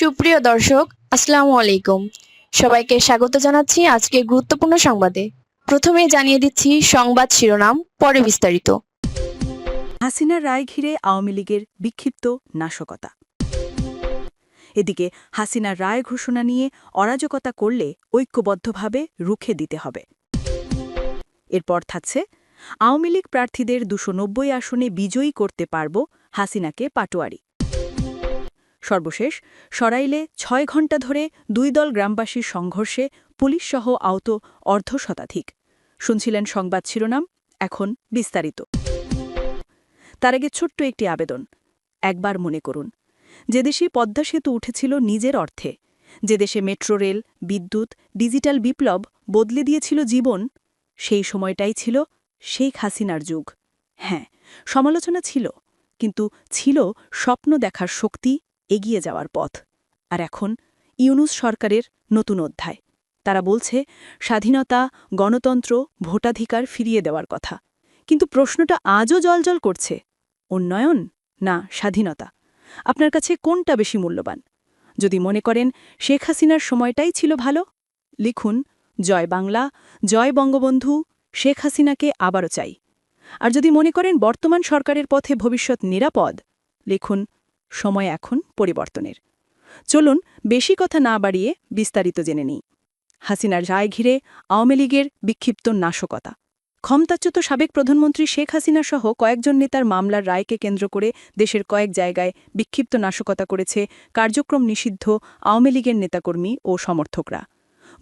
সুপ্রিয় দর্শক, আসসালামু আলাইকুম। সবাইকে স্বাগত জানাচ্ছি আজকে গুরুত্বপূর্ণ সংবাদে। প্রথমে জানিয়ে দিচ্ছি সংবাদ শিরোনাম, পরে বিস্তারিত। হাসিনার রায় ঘিরে আওয়ামী লীগের বিক্ষিপ্ত নাশকতা। এদিকে হাসিনার রায় ঘোষণা নিয়ে অরাজকতা করলে ঐক্যবদ্ধভাবে রুখে দিতে হবে। এরপর থাকছে, আওয়ামী লীগ প্রার্থীদের দুশো আসনে বিজয়ী করতে পারব হাসিনাকে পাটোয়ারি। সর্বশেষ, সরাইলে ছয় ঘণ্টা ধরে দুই দল গ্রামবাসীর সংঘর্ষে পুলিশসহ আহত অর্ধ শতাধিক শুনছিলেন সংবাদ শিরোনাম, এখন বিস্তারিত। তার আগে ছোট্ট একটি আবেদন, একবার মনে করুন। যে দেশে পদ্মা সেতু উঠেছিল নিজের অর্থে, যে দেশে মেট্রো রেল, বিদ্যুৎ, ডিজিটাল বিপ্লব বদলে দিয়েছিল জীবন, সেই সময়টাই ছিল শেখ হাসিনার যুগ। হ্যাঁ সমালোচনা ছিল, কিন্তু ছিল স্বপ্ন দেখার শক্তি এগিয়ে যাওয়ার পথ। আর এখন ইউনুস সরকারের নতুন অধ্যায়। তারা বলছে, স্বাধীনতা, গণতন্ত্র, ভোটাধিকার ফিরিয়ে দেওয়ার কথা। কিন্তু প্রশ্নটা আজও জলজল করছে। উন্নয়ন না স্বাধীনতা? আপনার কাছে কোনটা বেশি মূল্যবান? যদি মনে করেন, শেখ হাসিনার সময়টাই ছিল ভালো। লিখুন, জয় বাংলা, জয় বঙ্গবন্ধু, শেখ হাসিনাকে আবারও চাই। আর যদি মনে করেন, বর্তমান সরকারের পথে ভবিষ্যৎ নিরাপদ, লিখুন সময় এখন পরিবর্তনের। চলুন বেশি কথা না বাড়িয়ে বিস্তারিত জেনে নিই। হাসিনার রায় ঘিরে আওয়ামী লীগের বিক্ষিপ্ত নাশকতা। ক্ষমতাচ্যুত সাবেক প্রধানমন্ত্রী শেখ হাসিনা সহ কয়েকজন নেতার মামলার রায়কে কেন্দ্র করে দেশের কয়েক জায়গায় বিক্ষিপ্ত নাশকতা করেছে কার্যক্রম নিষিদ্ধ আওয়ামী লীগের নেতাকর্মী ও সমর্থকরা।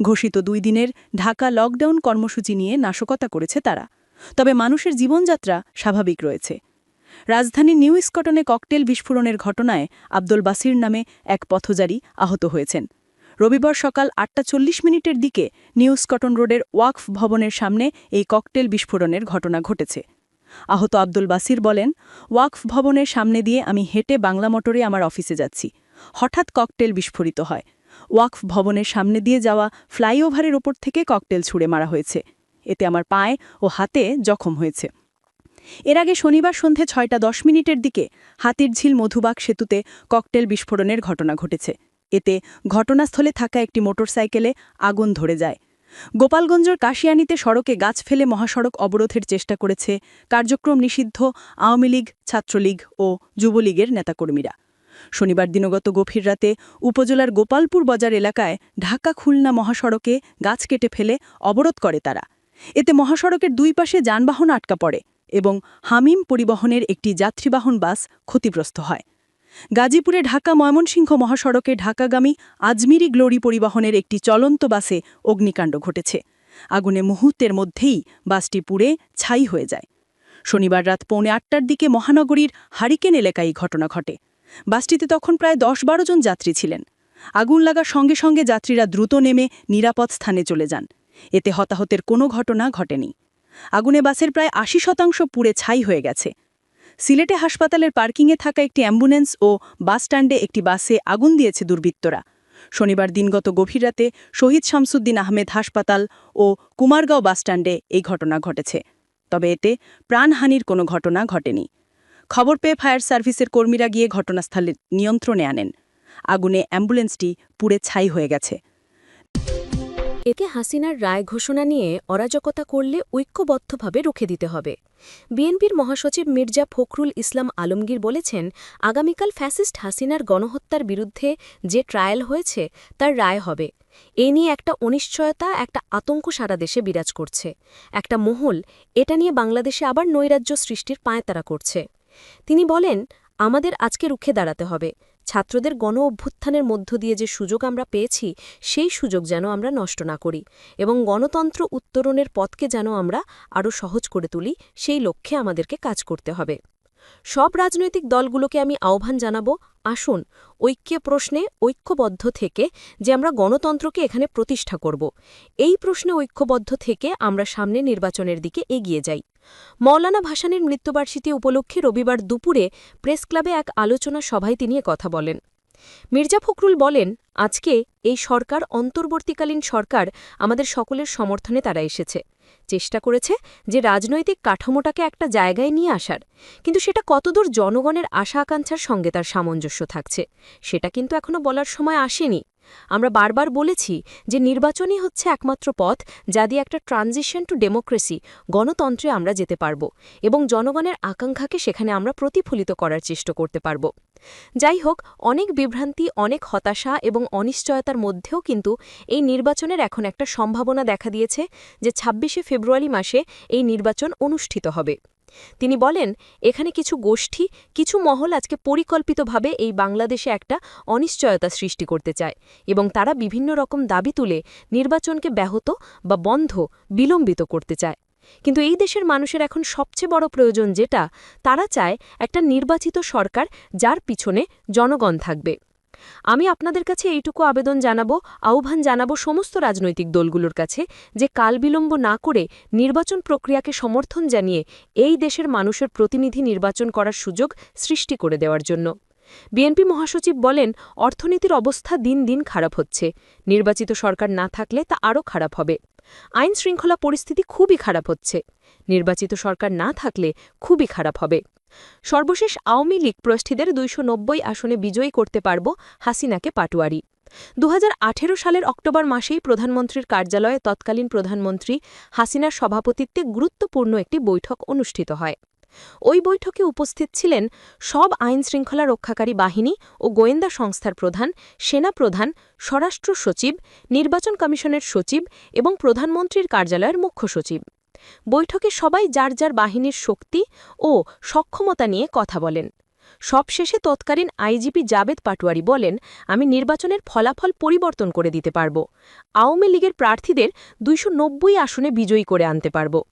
ঘোষিত দুই দিনের ঢাকা লকডাউন কর্মসূচি নিয়ে নাশকতা করেছে তারা। তবে মানুষের জীবনযাত্রা স্বাভাবিক রয়েছে। রাজধানীর নিউ স্কটনে ককটেল বিস্ফোরণের ঘটনায় আব্দুল বাসির নামে এক পথচারী আহত হয়েছেন। রবিবার সকাল আটটা চল্লিশ মিনিটের দিকে নিউ স্কটন রোডের ওয়াকফ ভবনের সামনে এই ককটেল বিস্ফোরণের ঘটনা ঘটেছে। আহত আব্দুল বাসির বলেন, ওয়াকফ ভবনের সামনে দিয়ে আমি হেঁটে বাংলা মোটরে আমার অফিসে যাচ্ছি। হঠাৎ ককটেল বিস্ফোরিত হয়। ওয়াকফ ভবনের সামনে দিয়ে যাওয়া ফ্লাইওভারের ওপর থেকে ককটেল ছুড়ে মারা হয়েছে। এতে আমার পায়ে ও হাতে জখম হয়েছে। এর আগে শনিবার সন্ধে ছয়টা দশ মিনিটের দিকে হাতিরঝিল মধুবাগ সেতুতে ককটেল বিস্ফোরণের ঘটনা ঘটেছে। এতে ঘটনাস্থলে থাকা একটি মোটরসাইকেলে আগুন ধরে যায়। গোপালগঞ্জের কাশিয়ানিতে সড়কে গাছ ফেলে মহাসড়ক অবরোধের চেষ্টা করেছে কার্যক্রম নিষিদ্ধ আওয়ামী লীগ, ছাত্রলীগ ও যুবলীগের নেতাকর্মীরা। শনিবার দিনগত গভীর রাতে উপজেলার গোপালপুর বাজার এলাকায় ঢাকা খুলনা মহাসড়কে গাছ কেটে ফেলে অবরোধ করে তারা। এতে মহাসড়কের দুই পাশে যানবাহন আটকা পড়ে। এবং হামিম পরিবহনের একটি যাত্রীবাহন বাস ক্ষতিগ্রস্ত হয়। গাজীপুরে ঢাকা ময়মনসিংহ মহাসড়কে ঢাকাগামী আজমিরি গ্লোরি পরিবহনের একটি চলন্ত বাসে অগ্নিকাণ্ড ঘটেছে। আগুনে মুহূর্তের মধ্যেই বাসটি পুড়ে ছাই হয়ে যায়। শনিবার রাত পৌনে আটটার দিকে মহানগরীর হারিকেন এলাকায় ঘটনা ঘটে। বাসটিতে তখন প্রায় দশ বারো জন যাত্রী ছিলেন। আগুন লাগার সঙ্গে সঙ্গে যাত্রীরা দ্রুত নেমে নিরাপদ স্থানে চলে যান। এতে হতাহতের কোনো ঘটনা ঘটেনি। আগুনে বাসের প্রায় আশি শতাংশ পুড়ে ছাই হয়ে গেছে। সিলেটে হাসপাতালের পার্কিংয়ে থাকা একটি অ্যাম্বুলেন্স ও বাস স্ট্যান্ডে একটি বাসে আগুন দিয়েছে দুর্বৃত্তরা। শনিবার দিনগত গভীর রাতে শহীদ শামসুদ্দিন আহমেদ হাসপাতাল ও কুমারগাঁও বাসস্ট্যান্ডে এই ঘটনা ঘটেছে। তবে এতে প্রাণহানির কোনো ঘটনা ঘটেনি। খবর পেয়ে ফায়ার সার্ভিসের কর্মীরা গিয়ে ঘটনাস্থলে নিয়ন্ত্রণে আনেন। আগুনে অ্যাম্বুলেন্সটি পুড়ে ছাই হয়ে গেছে। এতে হাসিনার রায় ঘোষণা নিয়ে অরাজকতা করলে ঐক্যবদ্ধভাবে রুখে দিতে হবে। বিএনপির মহাসচিব মির্জা ফখরুল ইসলাম আলমগীর বলেছেন, আগামীকাল ফ্যাসিস্ট হাসিনার গণহত্যার বিরুদ্ধে যে ট্রায়াল হয়েছে, তার রায় হবে। এ নিয়ে একটা অনিশ্চয়তা, একটা আতঙ্ক সারা দেশে বিরাজ করছে। একটা মহল, এটা নিয়ে বাংলাদেশে আবার নৈরাজ্য সৃষ্টির পায়তারা করছে। তিনি বলেন, আমাদের আজকে রুখে দাঁড়াতে হবে। ছাত্রদের গণ অভ্যুত্থানের মধ্য দিয়ে যে সুযোগ আমরা পেয়েছি, সেই সুযোগ যেন আমরা নষ্ট না করি এবং গণতন্ত্র উত্তরণের পথকে যেন আমরা আরও সহজ করে তুলি, সেই লক্ষ্যে আমাদেরকে কাজ করতে হবে। সব রাজনৈতিক দলগুলোকে আমি আহ্বান জানাব, আসুন, ঐক্যে প্রশ্নে ঐক্যবদ্ধ থেকে যে আমরা গণতন্ত্রকে এখানে প্রতিষ্ঠা করব। এই প্রশ্নে ঐক্যবদ্ধ থেকে আমরা সামনে নির্বাচনের দিকে এগিয়ে যাই। মৌলানা ভাসানের মৃত্যুবার্ষিকী উপলক্ষে রবিবার দুপুরে প্রেস ক্লাবে এক আলোচনা সভায় তিনি কথা বলেন। মির্জা ফখরুল বলেন, আজকে এই সরকার অন্তর্বর্তীকালীন সরকার আমাদের সকলের সমর্থনে তারা এসেছে। চেষ্টা করেছে যে রাজনৈতিক কাঠামোটাকে একটা জায়গায় নিয়ে আসার। কিন্তু সেটা কতদূর জনগণের আশা আকাঙ্ক্ষার সঙ্গে তার সামঞ্জস্য থাকছে, সেটা কিন্তু এখনও বলার সময় আসেনি। আমরা বারবার বলেছি যে নির্বাচনই হচ্ছে একমাত্র পথ যা দিয়ে একটা ট্রানজিশন টু ডেমোক্রেসি, গণতন্ত্রে আমরা যেতে পারব এবং জনগণের আকাঙ্ক্ষাকে সেখানে আমরা প্রতিফলিত করার চেষ্টা করতে পারব। যাই হোক, অনেক বিভ্রান্তি, অনেক হতাশা এবং অনিশ্চয়তার মধ্যেও কিন্তু এই নির্বাচনের এখন একটা সম্ভাবনা দেখা দিয়েছে যে ছাব্বিশে ফেব্রুয়ারি মাসে এই নির্বাচন অনুষ্ঠিত হবে। তিনি বলেন, এখানে কিছু গোষ্ঠী, কিছু মহল আজকে পরিকল্পিতভাবে এই বাংলাদেশে একটা অনিশ্চয়তা সৃষ্টি করতে চায় এবং তারা বিভিন্ন রকম দাবি তুলে নির্বাচনকে ব্যাহত বা বন্ধ, বিলম্বিত করতে চায়। কিন্তু এই দেশের মানুষের এখন সবচেয়ে বড় প্রয়োজন যেটা, তারা চায় একটা নির্বাচিত সরকার যার পিছনে জনগণ থাকবে। আমি আপনাদের কাছে এইটুকু আবেদন জানাব, আহ্বান জানাব সমস্ত রাজনৈতিক দলগুলোর কাছে যে কাল বিলম্ব না করে নির্বাচন প্রক্রিয়াকে সমর্থন জানিয়ে এই দেশের মানুষের প্রতিনিধি নির্বাচন করার সুযোগ সৃষ্টি করে দেওয়ার জন্য। বিএনপি মহাসচিব বলেন, অর্থনীতির অবস্থা দিন দিন খারাপ হচ্ছে। নির্বাচিত সরকার না থাকলে তা আরও খারাপ হবে। আইন শৃঙ্খলা পরিস্থিতি খুবই খারাপ হচ্ছে। নির্বাচিত সরকার না থাকলে খুবই খারাপ হবে। সর্বশেষ আওয়ামী লীগ প্রস্থিদের দুইশো আসনে বিজয়ী করতে পারব হাসিনাকে পাটুয়ারি। দু হাজার আঠেরো সালের অক্টোবর মাসেই প্রধানমন্ত্রীর কার্যালয়ে তৎকালীন প্রধানমন্ত্রী হাসিনার সভাপতিত্বে গুরুত্বপূর্ণ একটি বৈঠক অনুষ্ঠিত হয়। ওই বৈঠকে উপস্থিত ছিলেন সব আইন শৃঙ্খলা রক্ষাকারী বাহিনী ও গোয়েন্দা সংস্থার প্রধান, সেনা প্রধান, স্বরাষ্ট্র সচিব, নির্বাচন কমিশনের সচিব এবং প্রধানমন্ত্রীর কার্যালয়ের মুখ্য সচিব। বৈঠকে সবাই যার যার বাহিনীর শক্তি ও সক্ষমতা নিয়ে কথা বলেন। সবশেষে তৎকালীন আইজিপি জাবেদ পাটোয়ারি বলেন, আমি নির্বাচনের ফলাফল পরিবর্তন করে দিতে পারব। আওয়ামী লীগের প্রার্থীদের দুইশো নব্বই আসনে বিজয়ী করে আনতে পারব।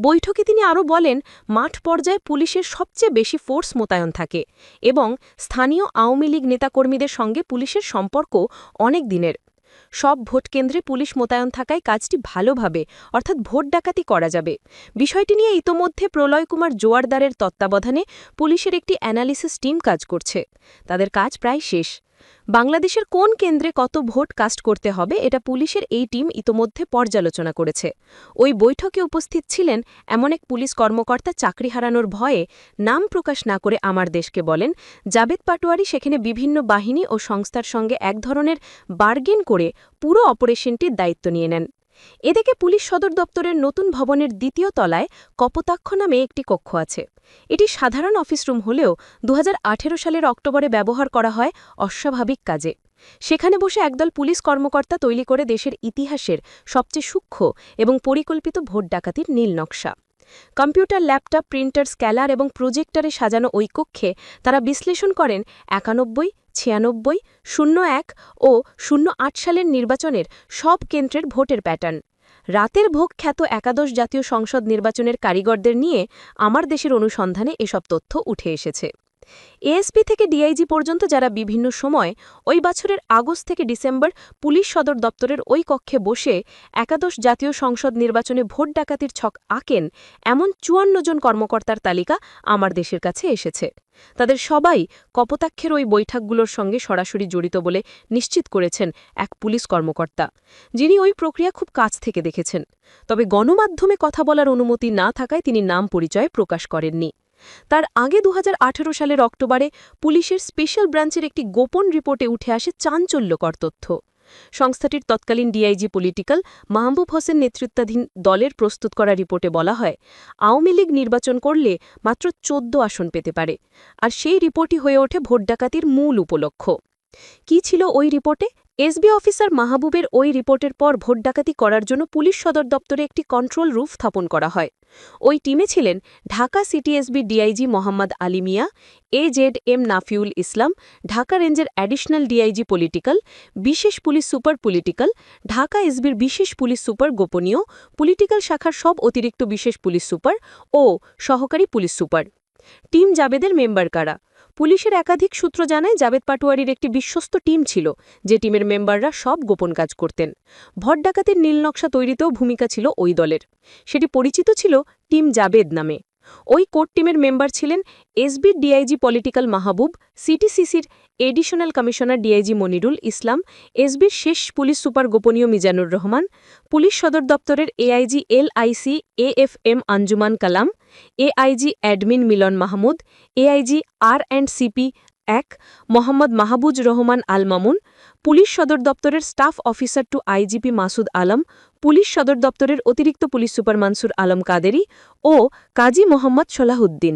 বৈঠকে তিনি আরও বলেন, মাঠ পর্যায়ে পুলিশের সবচেয়ে বেশি ফোর্স মোতায়েন থাকে এবং স্থানীয় আওয়ামী লীগ নেতাকর্মীদের সঙ্গে পুলিশের সম্পর্ক অনেক দিনের। সব ভোট কেন্দ্রে পুলিশ মোতায়েন থাকায় কাজটি ভালোভাবে, অর্থাৎ ভোট ডাকাতি করা যাবে। বিষয়টি নিয়ে ইতোমধ্যে প্রলয় কুমার জোয়ারদারের তত্ত্বাবধানে পুলিশের একটি অ্যানালিসিস টিম কাজ করছে। তাদের কাজ প্রায় শেষ। বাংলাদেশের কোন কেন্দ্রে কত ভোট কাস্ট করতে হবে এটা পুলিশের এই টিম ইতোমধ্যে পর্যালোচনা করেছে। ওই বৈঠকে উপস্থিত ছিলেন এমন এক পুলিশ কর্মকর্তা চাকরি হারানোর ভয়ে নাম প্রকাশ না করে আমার দেশকে বলেন, জাবেদ পাটোয়ারি সেখানে বিভিন্ন বাহিনী ও সংস্থার সঙ্গে এক ধরনের বার্গেন করে পুরো অপারেশনটির দায়িত্ব নিয়ে নেন। এদিকে পুলিশ সদর দপ্তরের নতুন ভবনের দ্বিতীয় তলায় কপতাক্ষ নামে একটি কক্ষ আছে। এটি সাধারণ অফিস রুম হলেও দু হাজার আঠেরো সালের অক্টোবরে ব্যবহার করা হয় অস্বাভাবিক কাজে। সেখানে বসে একদল পুলিশ কর্মকর্তা তৈরি করে দেশের ইতিহাসের সবচেয়ে সূক্ষ্ম এবং পরিকল্পিত ভোট ডাকাতির নীল নকশা। কম্পিউটার ল্যাপটপ, প্রিন্টার স্ক্যালার এবং প্রজেক্টরে সাজানো ওই কক্ষে তারা বিশ্লেষণ করেন একানব্বই, ছিয়ানব্বই, শূন্য এক ও শূন্য আট সালের নির্বাচনের সব কেন্দ্রের ভোটের প্যাটার্ন। রাতের ভোগ খ্যাত একাদশ জাতীয় সংসদ নির্বাচনের কারিগরদের নিয়ে আমার দেশের অনুসন্ধানে এসব তথ্য উঠে এসেছে। এএসপি থেকে ডিআইজি পর্যন্ত যারা বিভিন্ন সময়, ওই বছরের আগস্ট থেকে ডিসেম্বর পুলিশ সদর দপ্তরের ওই কক্ষে বসে একাদশ জাতীয় সংসদ নির্বাচনে ভোট ডাকাতির ছক আঁকেন এমন চুয়ান্ন জন কর্মকর্তার তালিকা আমার দেশের কাছে এসেছে। তাদের সবাই কপতাক্ষের ওই বৈঠকগুলোর সঙ্গে সরাসরি জড়িত বলে নিশ্চিত করেছেন এক পুলিশ কর্মকর্তা, যিনি ওই প্রক্রিয়া খুব কাছ থেকে দেখেছেন। তবে গণমাধ্যমে কথা বলার অনুমতি না থাকায় তিনি নাম পরিচয় প্রকাশ করেননি। তার আগে দু হাজার আঠেরো সালের অক্টোবরে পুলিশের স্পেশাল ব্রাঞ্চের একটি গোপন রিপোর্টে উঠে আসে চাঞ্চল্যকর তথ্য। সংস্থাটির তৎকালীন ডিআইজি পলিটিক্যাল মাহবুব হোসেন নেতৃত্বাধীন দলের প্রস্তুত করা রিপোর্টে বলা হয়, আওয়ামী লীগ নির্বাচন করলে মাত্র চোদ্দ আসন পেতে পারে, আর সেই রিপোর্টই হয়ে ওঠে ভোট ডাকাতির মূল উপলক্ষ কি ছিল ওই রিপোর্টে? এসবি অফিসার মাহবুবের ওই রিপোর্টের পর ভোট ডাকাতি করার জন্য পুলিশ সদর দপ্তরে একটি কন্ট্রোল রুফ স্থাপন করা হয়। ওই টিমে ছিলেন Dhaka CTSB DIG Mohammad Ali Mia A Z M Nafiul Islam, Dhaka রেঞ্জের অ্যাডিশনাল ডিআইজি পলিটিক্যাল, বিশেষ পুলিশ সুপার পলিটিক্যাল, ঢাকা এসবির বিশেষ পুলিশ সুপার গোপনীয়, পলিটিক্যাল শাখার সব অতিরিক্ত বিশেষ পুলিশ সুপার ও সহকারী পুলিশ সুপার। টিম জাবেদের মেম্বার কারা? পুলিশের একাধিক সূত্র জানায় জাবেদ পাটোয়ারির একটি বিশ্বস্ত টিম ছিল, যে টিমের মেম্বাররা সব গোপন কাজ করতেন। ভট ডাকাতির নীলনকশা তৈরিতেও ভূমিকা ছিল ওই দলের। সেটি পরিচিত ছিল টিম জাবেদ নামে। ওই কোর্ট টিমের মেম্বার ছিলেন এসবির DIG political Mahbub, সিটিসিসির additional commissioner DIG Monirul Islam, এসবির শেষ পুলিশ সুপার গোপনীয় মিজানুর রহমান, পুলিশ সদর দপ্তরের AIG LIC AFM Anjuman Kalam, AIG admin Milon Mahmud, AIG R and CP এক, মোহাম্মদ মাহবুজ রহমান আল মামুন পুলিশ সদর দপ্তরের staff officer to IGP Masud Alam, police সদর দপ্তরের অতিরিক্ত পুলিশ সুপার মানসুর আলম কাদেরি ও কাজী মোহাম্মদ সলাহুদ্দিন